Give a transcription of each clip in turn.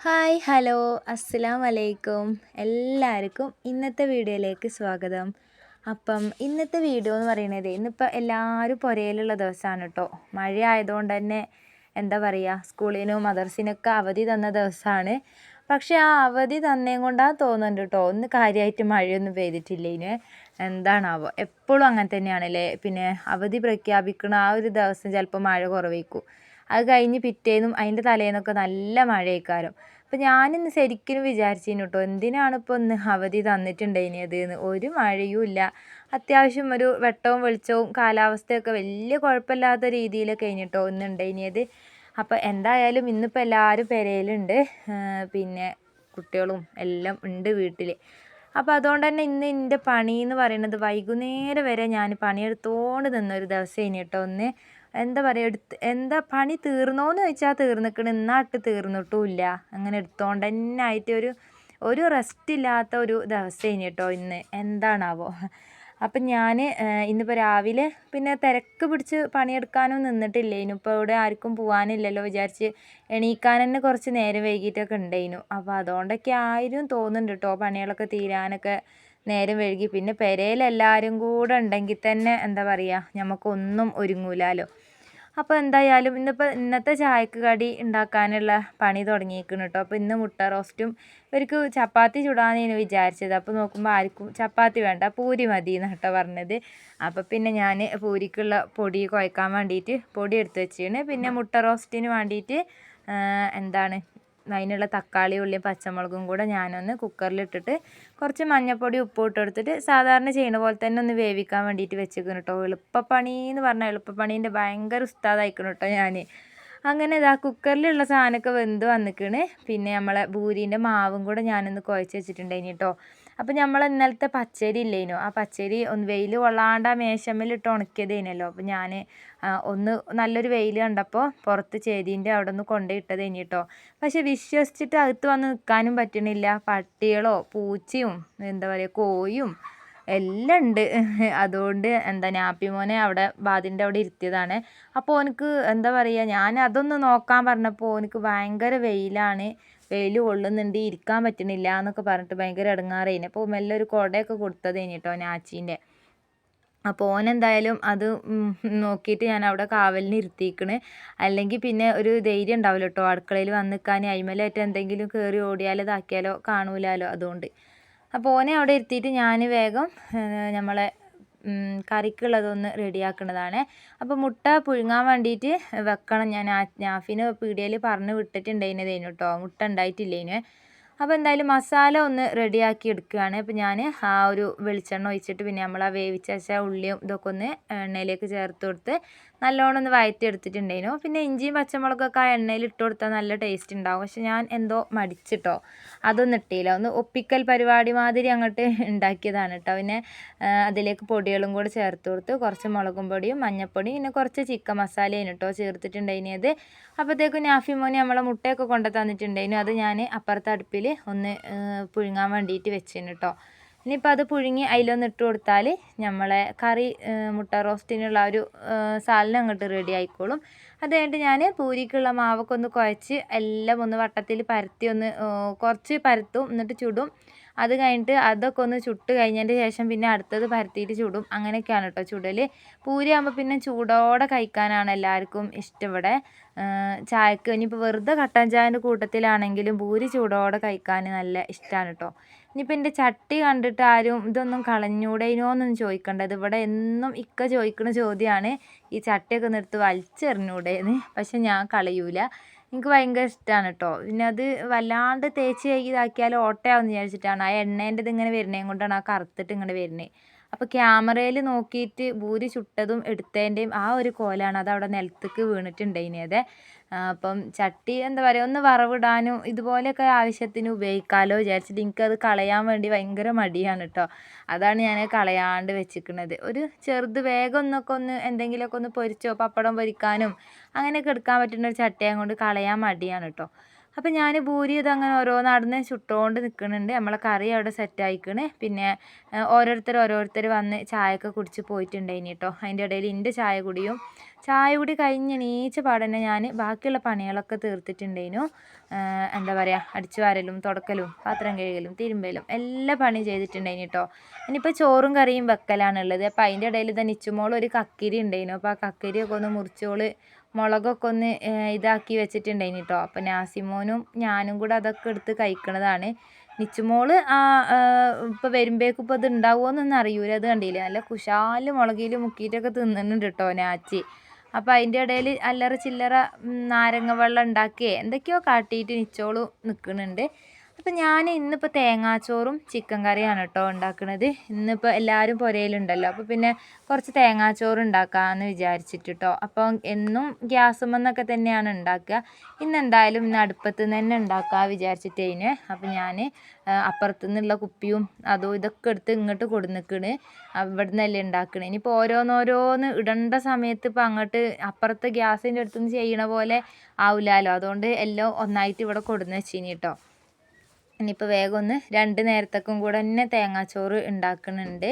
Hi hello. അസ്സലാം വലൈക്കും എല്ലാവർക്കും ഇന്നത്തെ വീഡിയോയിലേക്ക് സ്വാഗതം. അപ്പം ഇന്നത്തെ വീഡിയോ എന്ന് പറയുന്നത് ഇന്നിപ്പോൾ എല്ലാവരും പുരയിലുള്ള ദിവസമാണ് കേട്ടോ മഴ ആയതുകൊണ്ട് തന്നെ എന്താ പറയുക സ്കൂളിനും മദർസിനൊക്കെ അവധി തന്ന ദിവസമാണ് പക്ഷേ ആ അവധി തന്നേം കൊണ്ടാ തോന്നുന്നുണ്ട് കേട്ടോ ഒന്ന് കാര്യമായിട്ട് മഴയൊന്നും പെയ്തിട്ടില്ല ഇതിന് എന്താണാവോ? എപ്പോഴും അങ്ങനെ തന്നെയാണല്ലേ? പിന്നെ അവധി പ്രഖ്യാപിക്കുന്ന ആ ഒരു ദിവസം ചിലപ്പോൾ മഴ കുറവേക്കും അത് കഴിഞ്ഞ് പിറ്റേന്നും അതിന്റെ തലേന്നൊക്കെ നല്ല മഴയേക്കാരം. അപ്പം ഞാനിന്ന് ശരിക്കും വിചാരിച്ചിരുന്നു കേട്ടോ എന്തിനാണ് ഇപ്പോൾ ഒന്ന് അവധി തന്നിട്ടുണ്ടായിനിയത് എന്ന് ഒരു മഴയും ഇല്ല. അത്യാവശ്യം ഒരു വെട്ടവും വെളിച്ചവും കാലാവസ്ഥയൊക്കെ വലിയ കുഴപ്പമില്ലാത്ത രീതിയിലൊക്കെ കഴിഞ്ഞിട്ടോ ഇന്ന് ഉണ്ടായിനിയത് അപ്പോൾ എന്തായാലും ഇന്നിപ്പോൾ എല്ലാവരും പെരയിലുണ്ട് പിന്നെ കുട്ടികളും എല്ലാം ഉണ്ട് വീട്ടിൽ അപ്പോൾ അതുകൊണ്ട് തന്നെ ഇന്ന് എന്റെ പണി എന്ന് പറയുന്നത് വൈകുന്നേരം വരെ ഞാൻ പണിയെടുത്തോണ്ട് നിന്നൊരു ദിവസം കഴിഞ്ഞിട്ടോ ഒന്ന് എന്താ പറയുക എടുത്ത് എന്താ പണി തീർന്നോന്ന് ചോദിച്ചാൽ തീർന്നിക്കണ് ഇന്നാട്ട് തീർന്നിട്ടുമില്ല അങ്ങനെ എടുത്തോണ്ട് തന്നെ ആയിട്ട് ഒരു ഒരു റെസ്റ്റ് ഇല്ലാത്ത ഒരു ദിവസം ഇനി കേട്ടോ ഇന്ന്. എന്താണാവോ? അപ്പം ഞാൻ ഇന്നിപ്പോൾ രാവിലെ പിന്നെ തിരക്ക് പിടിച്ച് പണിയെടുക്കാനും നിന്നിട്ടില്ല. ഇനിയിപ്പോൾ ഇവിടെ ആർക്കും പോകാനില്ലല്ലോ വിചാരിച്ച് എണീക്കാൻ തന്നെ കുറച്ച് നേരം വൈകിട്ടൊക്കെ ഉണ്ടായിരുന്നു അപ്പോൾ അതുകൊണ്ടൊക്കെ ആയിരും തോന്നുന്നുണ്ട് കേട്ടോ പണികളൊക്കെ തീരാനൊക്കെ. നേരം വൈകി. പിന്നെ പെരയിൽ എല്ലാവരും കൂടെ ഉണ്ടെങ്കിൽ തന്നെ എന്താ പറയുക നമുക്കൊന്നും ഒരുങ്ങൂലാലോ. അപ്പോൾ എന്തായാലും ഇന്നിപ്പോൾ ഇന്നത്തെ ചായക്ക് കടി ഉണ്ടാക്കാനുള്ള പണി തുടങ്ങിയിരിക്കുന്നു കേട്ടോ അപ്പോൾ ഇന്ന് മുട്ട റോസ്റ്റും ഇവർക്ക് ചപ്പാത്തി ചുടാമെന്നാണ് വിചാരിച്ചത്. അപ്പോൾ നോക്കുമ്പോൾ ആർക്കും ചപ്പാത്തി വേണ്ട പൂരി മതി എന്ന് കേട്ടോ പറഞ്ഞത്. അപ്പോൾ പിന്നെ ഞാൻ പൂരിക്കുള്ള പൊടി കുഴക്കാൻ വേണ്ടിയിട്ട് പൊടി എടുത്ത് വെച്ചിരുന്നു പിന്നെ മുട്ട റോസ്റ്റിന് വേണ്ടിയിട്ട് എന്താണ് അതിനുള്ള തക്കാളി ഉള്ളിയും പച്ചമുളകും കൂടെ ഞാനൊന്ന് കുക്കറിലിട്ടിട്ട് കുറച്ച് മഞ്ഞൾപ്പൊടി ഉപ്പ് ഇട്ട് എടുത്തിട്ട് സാധാരണ ചെയ്യുന്ന പോലെ തന്നെ ഒന്ന് വേവിക്കാൻ വേണ്ടിയിട്ട് വെച്ചേക്കണം കേട്ടോ എളുപ്പപ്പണി എന്ന് പറഞ്ഞാൽ എളുപ്പപ്പണീന്റെ ഭയങ്കര ഉസ്താദായിക്കണം കേട്ടോ ഞാൻ അങ്ങനെ ഇതാ കുക്കറിലുള്ള സാധനമൊക്കെ വെന്ത് വന്നിക്കണ്. പിന്നെ നമ്മളെ ഭൂരിന്റെ മാവും കൂടെ ഞാനൊന്ന് കുഴച്ച് വെച്ചിട്ടുണ്ടായിന് കേട്ടോ അപ്പോൾ നമ്മൾ ഇന്നലത്തെ പച്ചരി ഇല്ലേനോ? ആ പച്ചരി ഒന്ന് വെയിൽ കൊള്ളാണ്ട് ആ മേശമ്മലിട്ട് ഉണക്കിയതേനല്ലോ. അപ്പോൾ ഞാൻ ഒന്ന് നല്ലൊരു വെയിൽ കണ്ടപ്പോൾ പുറത്ത് ചേരീന്റെ അവിടെ ഒന്ന് കൊണ്ടുപോയിട്ടത് കേട്ടോ പക്ഷെ വിശ്വസിച്ചിട്ട് അകത്ത് വന്ന് നിൽക്കാനും പറ്റണില്ല. പട്ടികളോ പൂച്ചയും എന്താ പറയുക കോയും എല്ലാം ഉണ്ട് അതുകൊണ്ട് എന്താ നാപ്പിമോനെ അവിടെ വാതിലിന്റെ അവിടെ ഇരുത്തിയതാണ്. അപ്പോൾ ഓനക്ക് എന്താ പറയുക ഞാൻ അതൊന്ന് നോക്കാൻ പറഞ്ഞപ്പോൾ ഓനക്ക് ഭയങ്കര വെയിലാണ്. വെയിൽ കൊള്ളുന്നുണ്ട് ഇരിക്കാൻ പറ്റണില്ല എന്നൊക്കെ പറഞ്ഞിട്ട് ഭയങ്കര ഇടങ്ങാറായിന്. അപ്പോൾ മെല്ലെ ഒരു കുടയൊക്കെ കൊടുത്തത് കഴിഞ്ഞിട്ടോ നാച്ചീന്റെ അപ്പോൾ ഓനെന്തായാലും അത് നോക്കിയിട്ട് ഞാൻ അവിടെ കാവലിന് ഇരുത്തിയിക്കണ്. അല്ലെങ്കിൽ പിന്നെ ഒരു ധൈര്യം ഉണ്ടാവില്ല കേട്ടോ അടുക്കളയിൽ വന്ന് നിൽക്കാൻ. എന്തെങ്കിലും കയറി ഓടിയാലോ ഇതാക്കിയാലോ കാണൂലാലോ അതുകൊണ്ട്. അപ്പോൾ ഓനെ അവിടെ ഇരുത്തിയിട്ട് ഞാൻ വേഗം നമ്മളെ കറിക്കുള്ളതൊന്ന് റെഡിയാക്കുന്നതാണ് അപ്പോൾ മുട്ട പുഴുങ്ങാൻ വേണ്ടിയിട്ട് വെക്കണം. ഞാൻ നാഫിന് പീടിയയിൽ പറഞ്ഞ് വിട്ടിട്ടുണ്ടായിരുന്നതേനു കേട്ടോ മുട്ട ഉണ്ടായിട്ടില്ലേനു. അപ്പോൾ എന്തായാലും മസാല ഒന്ന് റെഡിയാക്കി എടുക്കുകയാണ്. അപ്പോൾ ഞാൻ ആ ഒരു വെളിച്ചെണ്ണ ഒഴിച്ചിട്ട് പിന്നെ നമ്മൾ ആ വേവിച്ച വെച്ച ഉള്ളിയും ഇതൊക്കെ ഒന്ന് എണ്ണയിലേക്ക് ചേർത്ത് കൊടുത്ത് നല്ലോണം ഒന്ന് വഴറ്റി എടുത്തിട്ടുണ്ടായിരുന്നു പിന്നെ ഇഞ്ചിയും പച്ചമുളകൊക്കെ ആ എണ്ണയിൽ ഇട്ട് കൊടുത്താൽ നല്ല ടേസ്റ്റ് ഉണ്ടാവും. പക്ഷെ ഞാൻ എന്തോ മടിച്ചിട്ടോ അതൊന്നും ഇട്ടില്ല. ഒന്ന് ഒപ്പിക്കൽ പരിപാടി മാതിരി അങ്ങോട്ട് ഉണ്ടാക്കിയതാണ് കേട്ടോ. പിന്നെ അതിലേക്ക് പൊടികളും കൂടെ ചേർത്ത് കൊടുത്ത് കുറച്ച് മുളകും പൊടിയും മഞ്ഞൾപ്പൊടിയും പിന്നെ കുറച്ച് ചിക്കൻ മസാലയും കേട്ടോ ചേർത്തിട്ടുണ്ടായിരുന്നത് അപ്പോഴത്തേക്കും നാഫി മോനെ നമ്മളെ മുട്ടയൊക്കെ കൊണ്ടു തന്നിട്ടുണ്ടായിരുന്നു അത് ഞാൻ അപ്പുറത്തെ അടുപ്പിൽ ഒന്ന് പുഴുങ്ങാൻ വേണ്ടിയിട്ട് വെച്ചിരുന്നു കേട്ടോ. ഇനിയിപ്പോൾ അത് പുഴുങ്ങി അതിലൊന്ന് ഇട്ട് കൊടുത്താൽ നമ്മളെ കറി മുട്ട റോസ്റ്റിനുള്ള ഒരു സാധനം അങ്ങോട്ട് റെഡി ആയിക്കോളും. അത് കഴിഞ്ഞിട്ട് ഞാൻ പൂരിക്കുള്ള മാവൊക്കെ ഒന്ന് കുഴച്ച് എല്ലാം ഒന്ന് വട്ടത്തിൽ പരത്തി ഒന്ന് കുറച്ച് പരത്തും എന്നിട്ട് ചുടും. അത് കഴിഞ്ഞിട്ട് അതൊക്കെ ഒന്ന് ചുട്ട് കഴിഞ്ഞതിന്റെ ശേഷം പിന്നെ അടുത്തത് പരത്തിയിട്ട് ചുടും. അങ്ങനെയൊക്കെയാണ് കേട്ടോ ചുടൽ പൂരി ആകുമ്പോൾ പിന്നെ ചൂടോടെ കഴിക്കാനാണ് എല്ലാവർക്കും ഇഷ്ടം ഇവിടെ ചായക്ക് ഇനിയിപ്പോൾ വെറുതെ കട്ടൻ ചായന്റെ കൂട്ടത്തിലാണെങ്കിലും പൂരി ചൂടോടെ കഴിക്കാൻ നല്ല ഇഷ്ടമാണ് കേട്ടോ. ഇനിയിപ്പോൾ എന്റെ ചട്ടി കണ്ടിട്ട് ആരും ഇതൊന്നും കളഞ്ഞൂടേനോ എന്നൊന്നും ചോദിക്കേണ്ടത് ഇവിടെ എന്നും ഇക്ക ചോദിക്കുന്ന ചോദ്യമാണ് ഈ ചട്ടിയൊക്കെ നിർത്ത് വലിച്ചെറിഞ്ഞൂടേന്ന്. പക്ഷെ ഞാൻ കളയൂല. എനിക്ക് ഭയങ്കര ഇഷ്ടമാണ് കേട്ടോ പിന്നെ അത് വല്ലാണ്ട് തേച്ച് ഇതാക്കിയാൽ ഓട്ടയാവെന്ന് വിചാരിച്ചിട്ടാണ്. ആ എണ്ണേന്റെ ഇതിങ്ങനെ വരുന്നതും കൊണ്ടാണ് ആ കറുത്തിട്ട് ഇങ്ങനെ വരുന്നത് അപ്പോൾ ക്യാമറയിൽ നോക്കിയിട്ട് ഭൂരി ചുട്ടതും എടുത്തതിന്റെയും ആ ഒരു കോലാണ് അത് അവിടെ നിലത്തേക്ക് വീണിട്ടുണ്ടായിനത് അപ്പം ചട്ടി എന്താ പറയുക ഒന്ന് വറവിടാനും ഇതുപോലെയൊക്കെ ആവശ്യത്തിന് ഉപയോഗിക്കാമല്ലോ വിചാരിച്ചിട്ട് എനിക്കത് കളയാൻ വേണ്ടി ഭയങ്കര മടിയാണ് കേട്ടോ അതാണ് ഞാൻ കളയാണ്ട് വെച്ചിരിക്കുന്നത് ഒരു ചെറുത് വേഗം ഒന്നൊക്കെ ഒന്ന് എന്തെങ്കിലുമൊക്കെ ഒന്ന് പൊരിച്ചോ പപ്പടം പൊരിക്കാനും അങ്ങനെയൊക്കെ എടുക്കാൻ പറ്റുന്ന ഒരു ചട്ടിയായത് കൊണ്ട് കളയാൻ മടിയാണ് കേട്ടോ അപ്പോൾ ഞാൻ ഭൂരി ഇതങ്ങനെ ഓരോന്നടന്ന് ചുട്ടുകൊണ്ട് നിൽക്കുന്നുണ്ട് നമ്മളെ കറി അവിടെ സെറ്റ് ആയിക്കണ്. പിന്നെ ഓരോരുത്തർ ഓരോരുത്തർ വന്ന് ചായയൊക്കെ കുടിച്ച് പോയിട്ടുണ്ടായിനി കേട്ടോ അതിന്റെ ഇടയിൽ എന്റെ ചായ കുടിയും. ചായ കൂടി കഴിഞ്ഞ് എണീച്ച പാടന്നെ ഞാൻ ബാക്കിയുള്ള പണികളൊക്കെ തീർത്തിട്ടുണ്ടായിരുന്നു എന്താ പറയുക അടിച്ചു വാരലും തുടക്കലും പാത്രം കഴുകലും തിരുമ്പലും എല്ലാ പണിയും ചെയ്തിട്ടുണ്ടായിന് കേട്ടോ ഇനിയിപ്പോൾ ചോറും കറിയും വെക്കലാണുള്ളത്. അപ്പോൾ അതിന്റെ ഇടയിൽ തന്നെ നിച്ചുമോൾ ഒരു കക്കിരി ഉണ്ടായിരുന്നു അപ്പോൾ ആ കക്കിരിയൊക്കെ ഒന്ന് മുറിച്ചോൾ മുളകൊക്കെ ഒന്ന് ഇതാക്കി വെച്ചിട്ടുണ്ടായിന് കേട്ടോ അപ്പോൾ നാസിമോനും ഞാനും കൂടെ അതൊക്കെ എടുത്ത് കഴിക്കണതാണ്. നിച്ചുമോൾ ആ ഇപ്പോൾ വരുമ്പോഴേക്കും ഇപ്പോൾ ഇത് ഉണ്ടാവുമോയെന്നൊന്നും അറിയൂല. അത് കണ്ടില്ല? നല്ല കുശാൽ മുളകിൽ മുക്കിയിട്ടൊക്കെ തിന്നുന്നുണ്ട് കേട്ടോ നാച്ചി. അപ്പോൾ അതിന്റെ ഇടയിൽ അല്ലറ ചില്ലറ നാരങ്ങ വെള്ളം ഉണ്ടാക്കിയേ. എന്തൊക്കെയോ കാട്ടിയിട്ട് നിച്ചോളു നിൽക്കുന്നുണ്ട് അപ്പം ഞാൻ ഇന്നിപ്പോൾ തേങ്ങാച്ചോറും ചിക്കൻ കറിയാണ് കേട്ടോ ഉണ്ടാക്കുന്നത് ഇന്നിപ്പോൾ എല്ലാവരും പുരയിലുണ്ടല്ലോ അപ്പോൾ പിന്നെ കുറച്ച് തേങ്ങാച്ചോറ് ഉണ്ടാക്കാമെന്ന് വിചാരിച്ചിട്ട് കേട്ടോ അപ്പോൾ എന്നും ഗ്യാസുമെന്നൊക്കെ തന്നെയാണ് ഉണ്ടാക്കുക ഇന്ന് എന്തായാലും ഇന്ന് അടുപ്പത്ത് നിന്ന് തന്നെ ഉണ്ടാക്കുക വിചാരിച്ചിട്ടേന് അപ്പോൾ ഞാൻ അപ്പുറത്തു നിന്നുള്ള കുപ്പിയും അതും ഇതൊക്കെ എടുത്ത് ഇങ്ങോട്ട് കൊടുന്നിക്കണ്. അവിടെ നിന്നല്ലേ ഉണ്ടാക്കണേ. ഇനിയിപ്പോൾ ഓരോന്നോരോന്ന് ഇടേണ്ട സമയത്ത് ഇപ്പോൾ അങ്ങോട്ട് അപ്പുറത്തെ ഗ്യാസിന്റെ അടുത്തുനിന്ന് ചെയ്യണ പോലെ ആവില്ലല്ലോ അതുകൊണ്ട് എല്ലാം ഒന്നായിട്ട് ഇവിടെ കൊടുന്ന് വെച്ചിനി കേട്ടോ ഇനിയിപ്പോൾ വേഗം ഒന്ന് രണ്ട് നേരത്തേക്കും കൂടെ തന്നെ തേങ്ങാച്ചോറ് ഉണ്ടാക്കുന്നുണ്ട്.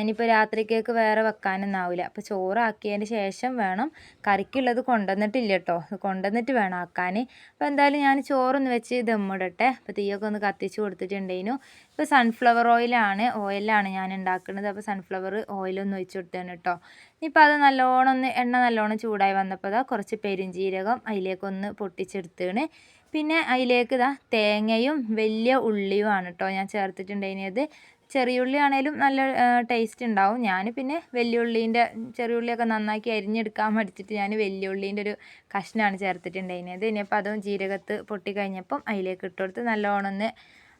ഇനിയിപ്പോൾ രാത്രിക്കേക്ക് വേറെ വെക്കാനൊന്നും ആവില്ല അപ്പോൾ ചോറാക്കിയതിന് ശേഷം വേണം കറിക്കുള്ളത് കൊണ്ടുവന്നിട്ടില്ല കേട്ടോ കൊണ്ടുവന്നിട്ട് വേണം ആക്കാൻ അപ്പോൾ എന്തായാലും ഞാൻ ചോറൊന്ന് വെച്ച് ദമ്മിടട്ടെ. അപ്പോൾ തീയൊക്കെ ഒന്ന് കത്തിച്ച് കൊടുത്തിട്ടുണ്ടേനു. ഇപ്പോൾ സൺഫ്ലവർ ഓയിലാണ് ഓയിലാണ് ഞാൻ ഉണ്ടാക്കുന്നത്. അപ്പോൾ സൺഫ്ലവർ ഓയിലൊന്ന് ഒഴിച്ച് കൊടുത്തേന് കേട്ടോ ഇനിയിപ്പോൾ അത് നല്ലോണം ഒന്ന് എണ്ണ നല്ലോണം ചൂടായി വന്നപ്പോൾ കുറച്ച് പെരിഞ്ചീരകം അതിലേക്കൊന്ന് പൊട്ടിച്ചെടുത്തേണ് പിന്നെ അതിലേക്ക് ഇതാ തേങ്ങയും വലിയ ഉള്ളിയുമാണ് കേട്ടോ ഞാൻ ചേർത്തിട്ടുണ്ടായിരുന്നത് ചെറിയ ഉള്ളി ആണെങ്കിലും നല്ല ടേസ്റ്റ് ഉണ്ടാവും. ഞാൻ പിന്നെ വലിയ ഉള്ളീന്റെ ചെറിയ ഉള്ളിയൊക്കെ നന്നാക്കി അരിഞ്ഞെടുക്കാൻ മടിച്ചിട്ട് ഞാൻ വലിയ ഉള്ളീന്റെ ഒരു കഷ്ണമാണ് ചേർത്തിട്ടുണ്ടായിരുന്നത് ഇനിയിപ്പോൾ അതും ജീരകത്ത് പൊട്ടി കഴിഞ്ഞപ്പം അതിലേക്ക് ഇട്ടുകൊടുത്ത് നല്ലോണം ഒന്ന്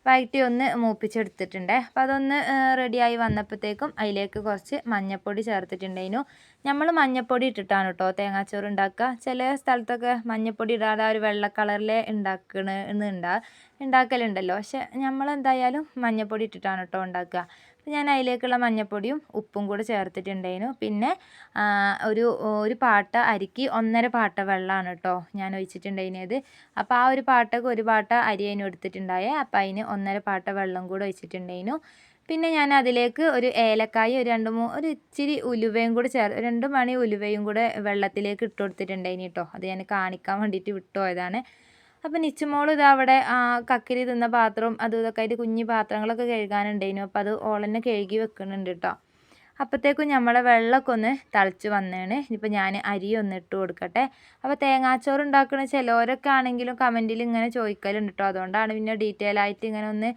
വഴറ്റി ഒന്ന് മൂപ്പിച്ചെടുത്തിട്ടുണ്ട്. അപ്പോൾ അതൊന്ന് റെഡിയായി വന്നപ്പോഴത്തേക്കും അതിലേക്ക് കുറച്ച് മഞ്ഞൾപ്പൊടി ചേർത്തിട്ടുണ്ടായിരുന്നു. നമ്മൾ മഞ്ഞൾപ്പൊടി ഇട്ടിട്ടാണ് കേട്ടോ തേങ്ങാച്ചോറ് ഉണ്ടാക്കുക. ചില സ്ഥലത്തൊക്കെ മഞ്ഞൾപ്പൊടി ഇടാതെ ഒരു വെള്ള കളറിൽ ഉണ്ടാക്കണമെന്നുണ്ടാ ഉണ്ടാക്കലുണ്ടല്ലോ. പക്ഷെ നമ്മൾ എന്തായാലും മഞ്ഞൾപ്പൊടി ഇട്ടിട്ടാണ് കേട്ടോ ഉണ്ടാക്കുക. അപ്പോൾ ഞാൻ അതിലേക്കുള്ള മഞ്ഞൾപ്പൊടിയും ഉപ്പും കൂടെ ചേർത്തിട്ടുണ്ടായിരുന്നു. പിന്നെ ഒരു ഒരു പാട്ട അരിക്ക് ഒന്നര പാട്ട വെള്ളമാണ് കേട്ടോ ഞാൻ ഒഴിച്ചിട്ടുണ്ടായിരുന്നത്. അപ്പോൾ ആ ഒരു പാട്ടക്ക് ഒരു പാട്ട അരി അതിന് എടുത്തിട്ടുണ്ടായേ അപ്പോൾ അതിന് ഒന്നര പാട്ട വെള്ളം കൂടെ ഒഴിച്ചിട്ടുണ്ടായിരുന്നു. പിന്നെ ഞാൻ അതിലേക്ക് ഒരു ഏലക്കായ ഒരു രണ്ട് മൂന്ന് ഒരു ഇച്ചിരി ഉലുവയും കൂടി ചേർ രണ്ട് മണി ഉലുവയും കൂടെ വെള്ളത്തിലേക്ക് ഇട്ട് കൊടുത്തിട്ടുണ്ടായിന് കേട്ടോ അത് ഞാൻ കാണിക്കാൻ വേണ്ടിയിട്ട് വിട്ടുപോയതാണ് അപ്പം നിച്ചുമോൾ ഇത് അവിടെ കക്കിരി തിന്ന പാത്രവും അതും ഇതൊക്കെ ആയിട്ട് കുഞ്ഞു പാത്രങ്ങളൊക്കെ കഴുകാനുണ്ടായിരുന്നു അപ്പോൾ അത് ഓളന്നെ കഴുകി വെക്കുന്നുണ്ട് കേട്ടോ അപ്പോഴത്തേക്കും നമ്മളെ വെള്ളമൊക്കെ ഒന്ന് തിളച്ച് വന്നതാണ് ഇനിയിപ്പോൾ ഞാൻ അരി ഒന്ന് ഇട്ട് കൊടുക്കട്ടെ. അപ്പോൾ തേങ്ങാച്ചോറ് ഉണ്ടാക്കുന്ന ചിലവരൊക്കെ ആണെങ്കിലും കമന്റിൽ ഇങ്ങനെ ചോദിക്കലുണ്ട് കേട്ടോ അതുകൊണ്ടാണ് പിന്നെ ഡീറ്റെയിൽ ആയിട്ട് ഇങ്ങനെ ഒന്ന്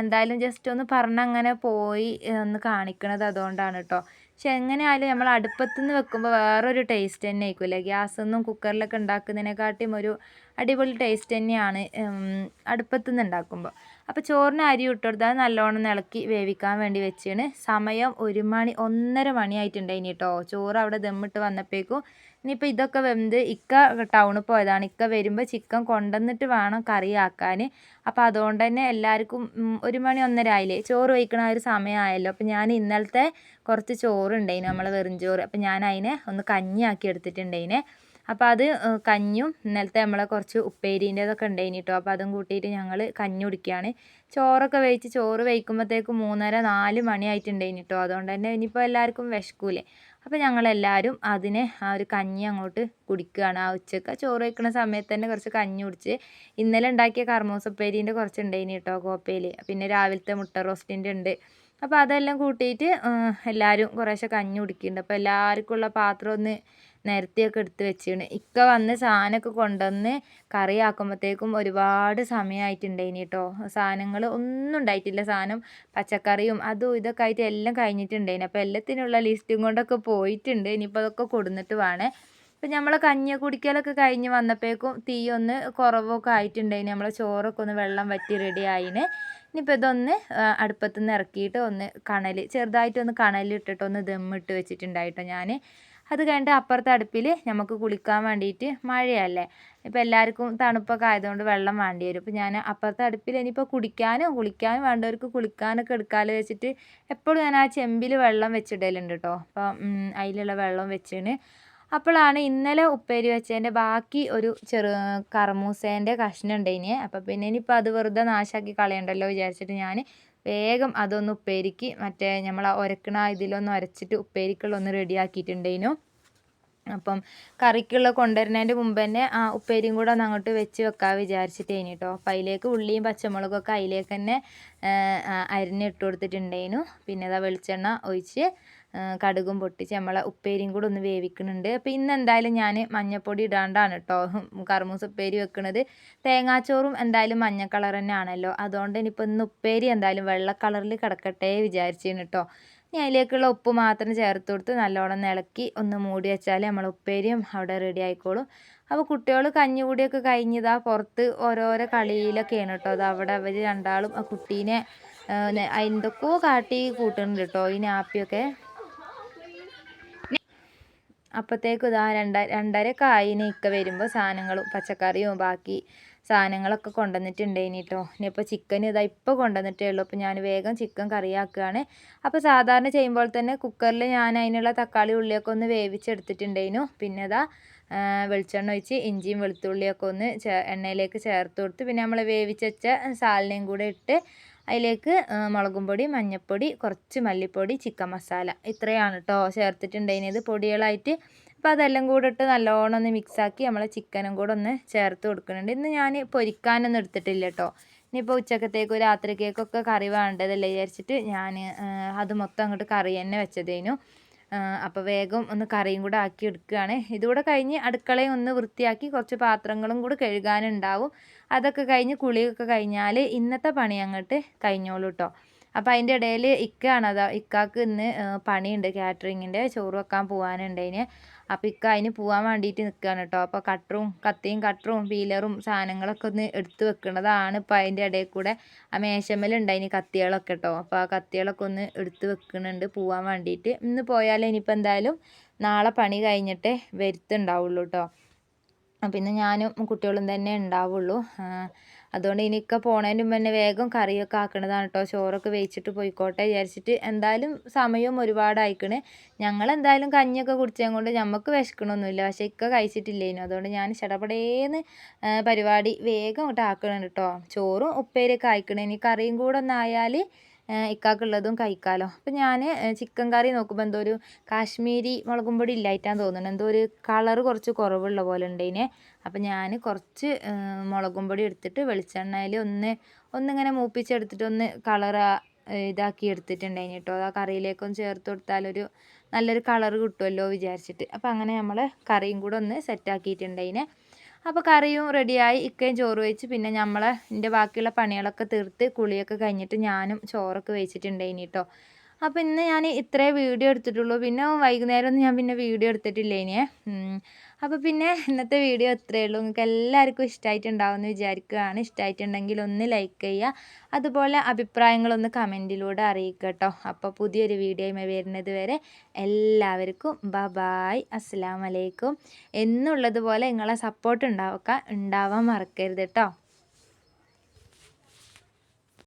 എന്തായാലും ജസ്റ്റ് ഒന്ന് പറഞ്ഞങ്ങനെ പോയി ഒന്ന് കാണിക്കണത് അതുകൊണ്ടാണ് കേട്ടോ പക്ഷെ എങ്ങനെയായാലും നമ്മൾ അടുപ്പത്തു നിന്ന് വെക്കുമ്പോൾ വേറൊരു ടേസ്റ്റ് തന്നെ ആയിരിക്കുമല്ലേ? ഗ്യാസിൽ നിന്നും കുക്കറിലൊക്കെ ഉണ്ടാക്കുന്നതിനെക്കാട്ടിയും ഒരു അടിപൊളി ടേസ്റ്റ് തന്നെയാണ് അടുപ്പത്തു നിന്ന് ഉണ്ടാക്കുമ്പോൾ. അപ്പോൾ ചോറിന് അരി ഇട്ടുകൊടുത്താൽ നല്ലോണം ഇളക്കി വേവിക്കാൻ വേണ്ടി വെച്ചാണ്. സമയം ഒരു മണി ഒന്നര മണിയായിട്ടുണ്ടായിനി കേട്ടോ ചോറ് അവിടെ ദമ്മിട്ട് വന്നപ്പോഴേക്കും ഇനിയിപ്പോൾ ഇതൊക്കെ വെന്ത് ഇക്ക ടൗണിൽ പോയതാണ്. ഇക്ക വരുമ്പോൾ ചിക്കൻ കൊണ്ടുവന്നിട്ട് വേണം കറി ആക്കാൻ. അപ്പോൾ അതുകൊണ്ട് തന്നെ എല്ലാവർക്കും ഒരു മണി ഒന്നര ആയില്ലേ? ചോറ് വയ്ക്കണ ഒരു സമയമായല്ലോ. അപ്പോൾ ഞാൻ ഇന്നലത്തെ കുറച്ച് ചോറുണ്ടായിന് നമ്മൾ വെറും ചോറ്. അപ്പോൾ ഞാൻ അതിനെ ഒന്ന് കഞ്ഞിയാക്കി എടുത്തിട്ടുണ്ടായിനെ. അപ്പോൾ അത് കഞ്ഞും ഇന്നലത്തെ നമ്മളെ കുറച്ച് ഉപ്പേരീന്റെതൊക്കെ ഉണ്ടായിന് കേട്ടോ അപ്പോൾ അതും കൂട്ടിയിട്ട് ഞങ്ങൾ കഞ്ഞി കുടിക്കുകയാണ് ചോറൊക്കെ വേവിച്ച് ചോറ് വയ്ക്കുമ്പോഴത്തേക്ക് മൂന്നര നാല് മണിയായിട്ടുണ്ടായിന് കേട്ടോ അതുകൊണ്ട് തന്നെ ഇനിയിപ്പോൾ എല്ലാവർക്കും വിശക്കൂലേ അപ്പോൾ ഞങ്ങളെല്ലാവരും അതിനെ ആ ഒരു കഞ്ഞി അങ്ങോട്ട് കുടിക്കുകയാണ് ആ ഉച്ചയ്ക്ക് ചോറ് വയ്ക്കുന്ന സമയത്ത് തന്നെ കുറച്ച് കഞ്ഞി കുടിച്ച് ഇന്നലെ ഉണ്ടാക്കിയ കർമ്മൂസപ്പേരീന്റെ കുറച്ച് ഉണ്ടായിന് കേട്ടോ കോപ്പയിൽ പിന്നെ രാവിലത്തെ മുട്ട റോസ്റ്റിന്റെ ഉണ്ട്. അപ്പോൾ അതെല്ലാം കൂട്ടിയിട്ട് എല്ലാവരും കുറേശ്ശെ കഞ്ഞി കുടിക്കുന്നുണ്ട്. അപ്പോൾ എല്ലാവർക്കും ഉള്ള പാത്രം ഒന്ന് നിരത്തിയൊക്കെ എടുത്ത് വെച്ചിണ് ഇക്ക വന്ന് സാധനമൊക്കെ കൊണ്ടുവന്ന് കറി ആക്കുമ്പോഴത്തേക്കും ഒരുപാട് സമയമായിട്ടുണ്ടായിനി കേട്ടോ. സാധനങ്ങൾ ഒന്നും ഉണ്ടായിട്ടില്ല. സാധനം പച്ചക്കറിയും അതും ഇതൊക്കെ ആയിട്ട് എല്ലാം കഴിഞ്ഞിട്ടുണ്ടായിന്. അപ്പോൾ എല്ലാത്തിനുള്ള ലിസ്റ്റും കൊണ്ടൊക്കെ പോയിട്ടുണ്ട്. ഇനിയിപ്പോൾ അതൊക്കെ കൊടുന്നിട്ട് വേണേ. ഇപ്പം നമ്മൾ കഞ്ഞി കുടിക്കലൊക്കെ കഴിഞ്ഞ് വന്നപ്പോഴേക്കും തീ ഒന്ന് കുറവൊക്കെ ആയിട്ടുണ്ടായിന്. നമ്മളെ ചോറൊക്കെ ഒന്ന് വെള്ളം വറ്റി റെഡി ആയിന്. ഇനിയിപ്പോൾ ഇതൊന്ന് അടുപ്പത്തുനിന്ന് ഇറക്കിയിട്ട് ഒന്ന് കണൽ ചെറുതായിട്ടൊന്ന് കണലിട്ടിട്ട് ഒന്ന് ദമ്മിട്ട് വെച്ചിട്ടുണ്ടായിട്ടോ ഞാൻ. അത് കഴിഞ്ഞിട്ട് അപ്പുറത്തെ അടുപ്പിൽ നമുക്ക് കുളിക്കാൻ വേണ്ടിയിട്ട് മഴയല്ലേ. ഇപ്പോൾ എല്ലാവർക്കും തണുപ്പൊക്കെ ആയതുകൊണ്ട് വെള്ളം വേണ്ടി വരും. അപ്പോൾ ഞാൻ അപ്പുറത്തെ അടുപ്പിൽ ഇനിയിപ്പോൾ കുടിക്കാനും കുളിക്കാനും വേണ്ടവർക്ക് കുളിക്കാനൊക്കെ എടുക്കാമല്ലോ വെച്ചിട്ട് എപ്പോഴും ഞാൻ ആ ചെമ്പിൽ വെള്ളം വെച്ചിടലുണ്ട് കേട്ടോ. അപ്പോൾ അതിലുള്ള വെള്ളം വെച്ചിന് അപ്പോഴാണ് ഇന്നലെ ഉപ്പേരി വെച്ചതിന്റെ ബാക്കി ഒരു ചെറു കറമൂസേന്റെ കഷ്ണം ഉണ്ടായിന് അപ്പോൾ പിന്നെ ഇനിയിപ്പോൾ അത് വെറുതെ നാശാക്കി കളയണ്ടല്ലോ വിചാരിച്ചിട്ട് ഞാൻ വേഗം അതൊന്ന് ഉപ്പേരിക്ക്. മറ്റേ നമ്മൾ ആ ഉരക്കണ ഇതിലൊന്ന് ഉരച്ചിട്ട് ഉപ്പേരിക്കുള്ള ഒന്ന് റെഡിയാക്കിയിട്ടുണ്ടേനു. അപ്പം കറിക്കുള്ള കൊണ്ടുവരുന്നതിന്റെ മുമ്പ് തന്നെ ആ ഉപ്പേരിയും കൂടെ ഒന്ന് അങ്ങോട്ട് വെച്ച് വെക്കാൻ വിചാരിച്ചിട്ടേനി കേട്ടോ അപ്പം അതിലേക്ക് ഉള്ളിയും പച്ചമുളകൊക്കെ അതിലേക്ക് തന്നെ അരിഞ്ഞിട്ട് കൊടുത്തിട്ടുണ്ടേനു. പിന്നെ അതാ വെളിച്ചെണ്ണ ഒഴിച്ച് കടുകും പൊട്ടിച്ച് നമ്മളെ ഉപ്പേരിയും കൂടെ ഒന്ന് വേവിക്കുന്നുണ്ട്. അപ്പോൾ ഇന്ന് എന്തായാലും ഞാൻ മഞ്ഞപ്പൊടി ഇടാണ്ടാണ് കേട്ടോ കർമൂസ് ഉപ്പേരി വെക്കുന്നത് തേങ്ങാച്ചോറും എന്തായാലും മഞ്ഞ കളർ തന്നെ ആണല്ലോ അതുകൊണ്ട് ഇനിയിപ്പോൾ ഇന്ന് ഉപ്പേരി എന്തായാലും വെള്ള കളറിൽ കിടക്കട്ടെ വിചാരിച്ചിരുന്നു കേട്ടോ ഇനി അതിലേക്കുള്ള ഉപ്പ് മാത്രം ചേർത്ത് കൊടുത്ത് നല്ലോണം ഇളക്കി ഒന്ന് മൂടി വെച്ചാൽ നമ്മൾ ഉപ്പേരിയും അവിടെ റെഡി ആയിക്കോളും. അപ്പോൾ കുട്ടികൾ കഞ്ഞികൂടിയൊക്കെ കഴിഞ്ഞതാ പുറത്ത് ഓരോരോ കളിയിലൊക്കെയാണ് കേട്ടോ അത് അവിടെ അവർ രണ്ടാളും ആ കുട്ടീനെ എന്തൊക്കെയോ കാട്ടി കൂട്ടുന്നുണ്ട് കേട്ടോ ഈ നാപ്പിയൊക്കെ. അപ്പോഴത്തേക്കും ഇതാ രണ്ട രണ്ടരയൊക്കെ ഇക്ക വരുമ്പോൾ സാധനങ്ങളും പച്ചക്കറിയും ബാക്കി സാധനങ്ങളൊക്കെ കൊണ്ടുവന്നിട്ടുണ്ടേനി കേട്ടോ ഇനിയിപ്പോൾ ചിക്കൻ ഇതാ ഇപ്പോൾ കൊണ്ടുവന്നിട്ടേ ഉള്ളൂ. അപ്പോൾ ഞാൻ വേഗം ചിക്കൻ കറിയാക്കുകയാണ്. അപ്പോൾ സാധാരണ ചെയ്യുമ്പോൾ തന്നെ കുക്കറിൽ ഞാൻ അതിനുള്ള തക്കാളി ഉള്ളിയൊക്കെ ഒന്ന് വേവിച്ചെടുത്തിട്ടുണ്ടേനു. പിന്നെ ഇതാ വെളിച്ചെണ്ണ ഒഴിച്ച് ഇഞ്ചിയും വെളുത്തുള്ളിയൊക്കെ ഒന്ന് എണ്ണയിലേക്ക് ചേർത്ത് കൊടുത്ത് പിന്നെ നമ്മൾ വേവിച്ച സാലിനെയും കൂടെ ഇട്ട് അതിലേക്ക് മുളകും പൊടി മഞ്ഞൾപ്പൊടി കുറച്ച് മല്ലിപ്പൊടി ചിക്കൻ മസാല ഇത്രയാണ് കേട്ടോ ചേർത്തിട്ടുണ്ടായിരുന്നത് പൊടികളായിട്ട്. അപ്പോൾ അതെല്ലാം കൂടെ ഇട്ട് നല്ലോണം ഒന്ന് മിക്സാക്കി നമ്മൾ ചിക്കനും കൂടെ ഒന്ന് ചേർത്ത് കൊടുക്കുന്നുണ്ട്. ഇന്ന് ഞാൻ പൊരിക്കാനൊന്നും എടുത്തിട്ടില്ല കേട്ടോ ഇനിയിപ്പോൾ ഉച്ചക്കത്തേക്കും രാത്രിക്കേക്കൊക്കെ കറി വേണ്ടതല്ലേ വിചാരിച്ചിട്ട് ഞാൻ അത് മൊത്തം അങ്ങോട്ട് കറി തന്നെ വെച്ചതേനു. അപ്പോൾ വേഗം ഒന്ന് കറിയും കൂടെ ആക്കി എടുക്കുകയാണ്. ഇതുകൂടെ കഴിഞ്ഞ് അടുക്കളയും ഒന്ന് വൃത്തിയാക്കി കുറച്ച് പാത്രങ്ങളും കൂടെ കഴുകാനുണ്ടാവും. അതൊക്കെ കഴിഞ്ഞ് കുളിയൊക്കെ കഴിഞ്ഞാൽ ഇന്നത്തെ പണി അങ്ങോട്ട് കഴിഞ്ഞോളൂ കേട്ടോ അപ്പോൾ അതിന്റെ ഇടയിൽ ഇക്കയാണ് അതാ ഇക്കാക്ക് ഇന്ന് പണിയുണ്ട് കാറ്ററിങ്ങിന്റെ ചോറ് വെക്കാൻ പോകാനുണ്ടതിന് അപ്പോൾ ഇക്ക അതിന് പോകാൻ വേണ്ടിയിട്ട് നിൽക്കുകയാണ് കേട്ടോ അപ്പോൾ കട്ടറും കത്തിയും കട്ടറും വീലറും സാധനങ്ങളൊക്കെ ഒന്ന് എടുത്ത് വെക്കുന്നതാണ് ഇപ്പോൾ അതിന്റെ ഇടയിൽ കൂടെ ആ മേശമ്മലുണ്ടായിന് കത്തികളൊക്കെ കേട്ടോ അപ്പോൾ ആ കത്തികളൊക്കെ ഒന്ന് എടുത്ത് വെക്കുന്നുണ്ട് പോകാൻ വേണ്ടിയിട്ട് ഇന്ന് പോയാൽ ഇനിയിപ്പോൾ എന്തായാലും നാളെ പണി കഴിഞ്ഞിട്ടേ വരുത്തുണ്ടാവുള്ളൂ കേട്ടോ പിന്നെ ഞാനും കുട്ടികളും തന്നെ ഉണ്ടാവുള്ളൂ. അതുകൊണ്ട് എനിക്ക് പോണതിന് മുമ്പ് തന്നെ വേഗം കറിയൊക്കെ ആക്കണതാണ് കേട്ടോ ചോറൊക്കെ വേവിച്ചിട്ട് പോയിക്കോട്ടെ വിചാരിച്ചിട്ട് എന്തായാലും സമയവും ഞങ്ങൾ എന്തായാലും കഞ്ഞിയൊക്കെ കുടിച്ചത് കൊണ്ട് നമുക്ക് വിശക്കണമൊന്നുമില്ല പക്ഷെ ഇക്ക കഴിച്ചിട്ടില്ലേനു. അതുകൊണ്ട് ഞാൻ ചടപടേന്ന് പരിപാടി വേഗം അങ്ങോട്ട് ആക്കണുണ്ട് കേട്ടോ ചോറും ഉപ്പേരിയൊക്കെ ആയിക്കണേ. ഇനി കറിയും കൂടെ ഒന്നായാൽ ഇക്കാക്കുള്ളതും കഴിക്കാമല്ലോ അപ്പം ഞാൻ ചിക്കൻ കറി നോക്കുമ്പോൾ എന്തോ ഒരു കാശ്മീരി മുളകും പൊടി ഇല്ലായിട്ടാന്ന് തോന്നുന്നു. എന്തോ ഒരു കളർ കുറച്ച് കുറവുള്ള പോലെ ഉണ്ടതിന് അപ്പം ഞാൻ കുറച്ച് മുളകും പൊടി എടുത്തിട്ട് വെളിച്ചെണ്ണയിൽ ഒന്ന് ഒന്നിങ്ങനെ മൂപ്പിച്ചെടുത്തിട്ട് ഒന്ന് കളർ ഇതാക്കി എടുത്തിട്ടുണ്ടായിന് കേട്ടോ. ആ കറിയിലേക്കൊന്ന് ചേർത്ത് കൊടുത്താലൊരു നല്ലൊരു കളർ കിട്ടുമല്ലോ വിചാരിച്ചിട്ട്. അപ്പം അങ്ങനെ നമ്മൾ കറിയും കൂടെ ഒന്ന് സെറ്റാക്കിയിട്ടുണ്ടായിനെ അപ്പോൾ കറിയും റെഡിയായി ഇക്കയും ചോറ് വെച്ച് പിന്നെ നമ്മളെ എന്റെ ബാക്കിയുള്ള പണികളൊക്കെ തീർത്ത് കുളിയൊക്കെ കഴിഞ്ഞിട്ട് ഞാനും ചോറൊക്കെ വെച്ചിട്ടുണ്ടായിനി കേട്ടോ അപ്പോൾ ഇന്ന് ഞാൻ ഇത്രേ വീഡിയോ എടുത്തിട്ടുള്ളൂ. പിന്നെ വൈകുന്നേരം ഒന്നും ഞാൻ പിന്നെ വീഡിയോ എടുത്തിട്ടില്ലേനിയേ അപ്പോൾ പിന്നെ ഇന്നത്തെ വീഡിയോ ഇത്രയേ ഉള്ളൂ. നിങ്ങൾക്ക് എല്ലാവർക്കും ഇഷ്ടമായിട്ടുണ്ടാവും എന്ന് വിചാരിക്കുകയാണ്. ഇഷ്ടമായിട്ടുണ്ടെങ്കിൽ ഒന്ന് ലൈക്ക് ചെയ്യുക. അതുപോലെ അഭിപ്രായങ്ങളൊന്ന് കമന്റിലൂടെ അറിയിക്കുക കേട്ടോ അപ്പോൾ പുതിയൊരു വീഡിയോയുമായി വരുന്നത് വരെ എല്ലാവർക്കും ബബായ് ബായ് അസ്സാം വലൈക്കും എന്നുള്ളതുപോലെ നിങ്ങളെ സപ്പോർട്ട് ഉണ്ടാവുക ഉണ്ടാവാൻ മറക്കരുത് കേട്ടോ